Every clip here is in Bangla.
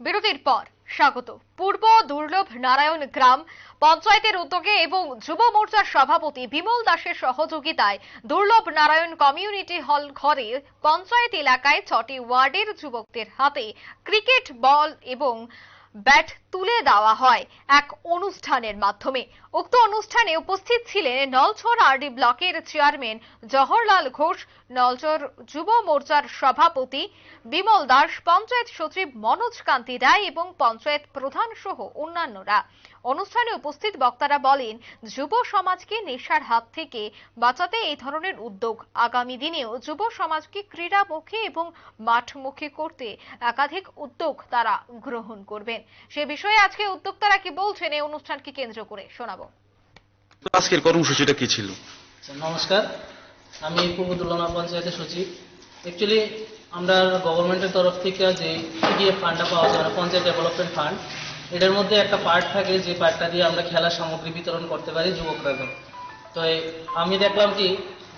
বিরতির পর স্বাগত। পূর্ব দুর্লভ নারায়ণ গ্রাম পঞ্চায়েতের উদ্যোগে এবং যুব মোর্চার সভাপতি বিমল দাসের সহযোগিতায় দুর্লভ নারায়ণ কমিউনিটি হল ঘরে পঞ্চায়েত এলাকায় ছটি ওয়ার্ডের যুবকদের হাতে ক্রিকেট বল এবং ব্যাট তুলে দেওয়া হয় এক অনুষ্ঠানের মাধ্যমে। উক্ত অনুষ্ঠানে উপস্থিত ছিলেন নলছর আরডি ব্লকের চেয়ারম্যান জওহরলাল ঘোষ, নলছর যুব মোর্চার সভাপতি বিমল দাস, পঞ্চায়েত সচিব মনোজ কান্তি রায় এবং পঞ্চায়েত প্রধান সহ অন্যান্যরা। অনুষ্ঠানে উপস্থিত বক্তারা বলেন, যুব সমাজকে নেশার হাত থেকে বাঁচাতে এই ধরনের উদ্যোগ আগামী দিনেও যুব সমাজকে ক্রীড়ামুখী এবং মাঠমুখী করতে একাধিক উদ্যোগ তারা গ্রহণ করবেন। সে বিষয়ে আজকে উদ্যোক্তারা কি বলছেন এই অনুষ্ঠানকে কেন্দ্র করে শোনাবো। আজকের কর্মসূচিটা কি ছিল? নমস্কার। আমি পূর্ব দুর্লনা পঞ্চায়েতের সচিব। অ্যাকচুয়ালি আমরা গভর্নমেন্টের তরফ থেকে যে পিডিএফ ফান্ডটা পাওয়া যায় মানে পঞ্চায়েত ডেভেলপমেন্ট ফান্ড এটার মধ্যে একটা পার্ট থাকে যে পার্টটা দিয়ে আমরা খেলার সামগ্রী বিতরণ করতে পারি যুবকরা তো। আমি দেখলাম কি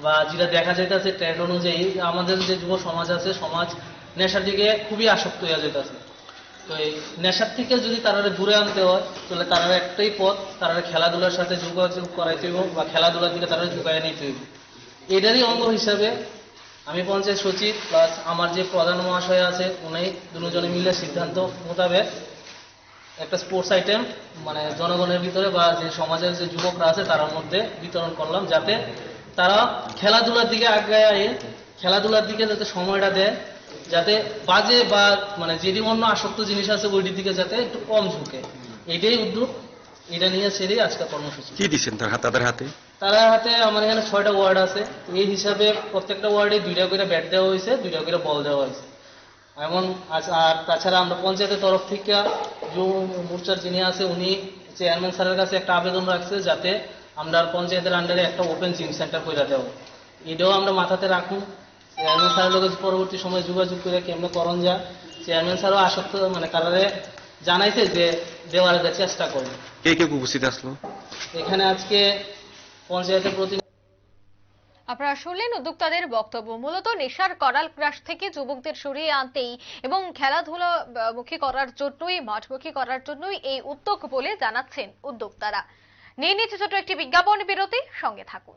বা যেটা দেখা যাইতেছে ট্রেন্ড অনুযায়ী আমাদের যে যুব সমাজ আছে সমাজ নেশার দিকে খুবই আসক্ত হয়ে যাইতেছে। তো এই নেশার থেকে যদি তারা দূরে আনতে হয়, তাহলে তারা একটাই পথ তারা খেলাধুলার সাথে যোগাযোগ করাইতে হইব বা খেলাধুলার দিকে তারা যোগায় নিতে হইব। এটারই অঙ্গ হিসাবে আমি পঞ্চায়েত সচিব প্লাস আমার যে প্রধান মহাশয় আছে উনি দুজনে মিলে সিদ্ধান্ত মোতাবেক একটা স্পোর্টস আইটেম মানে জনগণের ভিতরে বা যে সমাজের যে যুবকরা আছে তার মধ্যে বিতরণ করলাম যাতে তারা খেলাধুলার দিকে আগে খেলাধুলার দিকে যাতে সময়টা দেয় যাতে বাজে বা মানে যেটি অন্য আসক্ত জিনিস আছে ওইটির দিকে যাতে একটু কম ঝুঁকে। এটাই উদ্যোগ এটা নিয়ে ছেড়ে আজকে কর্মসূচি। কি দিচ্ছেন তার হাত- তাদের হাতে? তারা হাতে আমার এখানে ছয়টা ওয়ার্ড আছে। এই হিসাবে প্রত্যেকটা ওয়ার্ডে দুইটা করে ব্যাট দেওয়া হয়েছে দুইটা করে বল দেওয়া হয়েছে। এমন আর তাছাড়া আমরা পঞ্চায়েতের তরফ থেকে যুব মোর্চার যিনি আছে উনি চেয়ারম্যান স্যারের কাছে একটা আবেদন রাখছে যাতে আমরা পঞ্চায়েতের আন্ডারে একটা ওপেন জিম সেন্টার করে দেওয়া এটাও আমরা মাথাতে রাখুন। চেয়ারম্যান স্যারের লোক পরবর্তী সময় যোগাযোগ করে কেমনে করণ যা? চেয়ারম্যান স্যারও আসক্ত মানে তারারে জানাইছে যে দেওয়ার চেষ্টা করবে। কে কে উপস্থিত আসলো? এখানে আজকে পঞ্চায়েতের প্রতি আপনারা শুনলেন উদ্যোক্তাদের বক্তব্য। মূলত নেশার করাল ক্রাশ থেকে যুবকদের সরিয়ে আনতেই এবং খেলাধুলা মুখী করার জন্যই মাঠমুখী করার জন্যই এই উদ্যোগ বলে জানাচ্ছেন উদ্যোক্তারা। নিয়ে নিচ্ছে ছোট একটি বিজ্ঞাপন বিরতি সঙ্গে থাকুন।